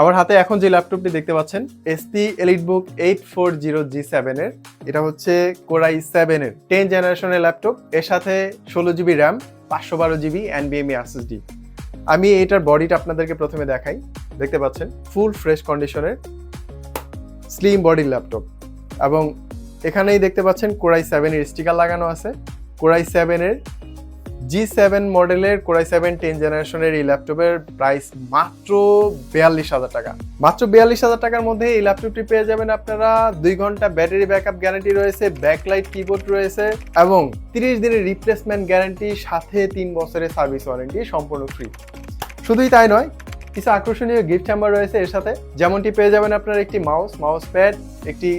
আমার হাতে এখন যে ল্যাপটপটি দেখতে পাচ্ছেন HP Elite Book eight four zero G সেভেনের এটা হচ্ছে কোরাই সেভেনের টেন জেনারেশনের ল্যাপটপ। এর সাথে ষোলো জিবি র্যাম পাঁচশো বারো জিবি এনবিএমই এসএসডি আমি এটার বডিটা আপনাদেরকে প্রথমে দেখাই। দেখতে পাচ্ছেন ফুল ফ্রেশ কন্ডিশনের স্লিম বডির ল্যাপটপ। এবং এখানেই দেখতে পাচ্ছেন কোরাই সেভেনের স্টিকার লাগানো আছে। কোরাই সেভেনের জি সেভেন মডেলের কোরাই সেভেন টেন জেনারেশনের এই ল্যাপটপের প্রাইস মাত্র বিয়াল্লিশ হাজার টাকা। মাত্র বিয়াল্লিশ হাজার টাকার মধ্যে এই ল্যাপটপটি পেয়ে যাবেন আপনারা। দুই ঘণ্টা ব্যাটারি ব্যাকআপ গ্যারান্টি রয়েছে ব্যাকলাইট কিবোর্ড রয়েছে এবং তিরিশ দিনের রিপ্লেসমেন্ট গ্যারান্টি সাথে তিন বছরের সার্ভিস ওয়ারেন্টি সম্পূর্ণ ফ্রি শুধুই তাই নয়, কিছু আকর্ষণীয় গিফট চেম্বার রয়েছে এর সাথে। যেমনটি পেয়ে যাবেন আপনার একটি মাউস মাউস প্যাড একটি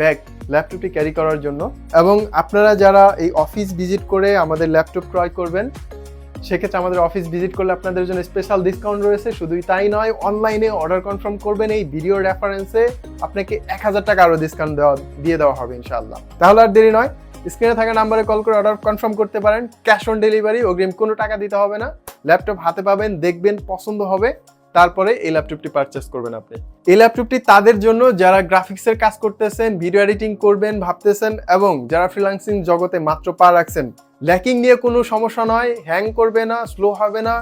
ব্যাগ ল্যাপটপটি ক্যারি করার জন্য। এবং আপনারা যারা এই অফিস ভিজিট করে আমাদের ল্যাপটপ ক্রয় করবেন, সেক্ষেত্রে আমাদের অফিস ভিজিট করলে আপনাদের জন্য স্পেশাল ডিসকাউন্ট রয়েছে। শুধুই তাই নয় অনলাইনে অর্ডার কনফার্ম করবেন এই ভিডিও রেফারেন্সে আপনাকে এক হাজার টাকা আরও ডিসকাউন্ট দেওয়া, দিয়ে দেওয়া হবে ইনশাআল্লাহ। তাহলে আর দেরি নয় স্ক্রিনে থাকা নাম্বারে কল করে অর্ডার কনফার্ম করতে পারেন। ক্যাশ অন ডেলিভারি অগ্রিম কোনো টাকা দিতে হবে না। ল্যাপটপ হাতে পাবেন, দেখবেন, পছন্দ হবে। তারপরে এই ল্যাপটপটি পারচেস করবেন আপনি। এই ল্যাপটপটি তাদের জন্য যারা গ্রাফিক্সের কাজ করতেছেন ভিডিও এডিটিং করবেন, ভাবতেছেন এবং যারা ফ্রিল্যান্সিং জগতে মাত্র পা রাখছেন ল্যাকিং নিয়ে কোনো সমস্যা নয় হ্যাং করবে না স্লো হবে না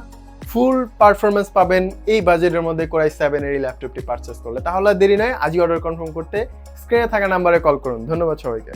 ফুল পারফরমেন্স পাবেন, এই বাজেটের মধ্যে কোরাই সেভেনের এই ল্যাপটপটি পারচেস করলে। তাহলে দেরি নয়, আজই অর্ডার কনফার্ম করতে স্ক্রিনে থাকা নাম্বারে কল করুন। ধন্যবাদ সবাইকে।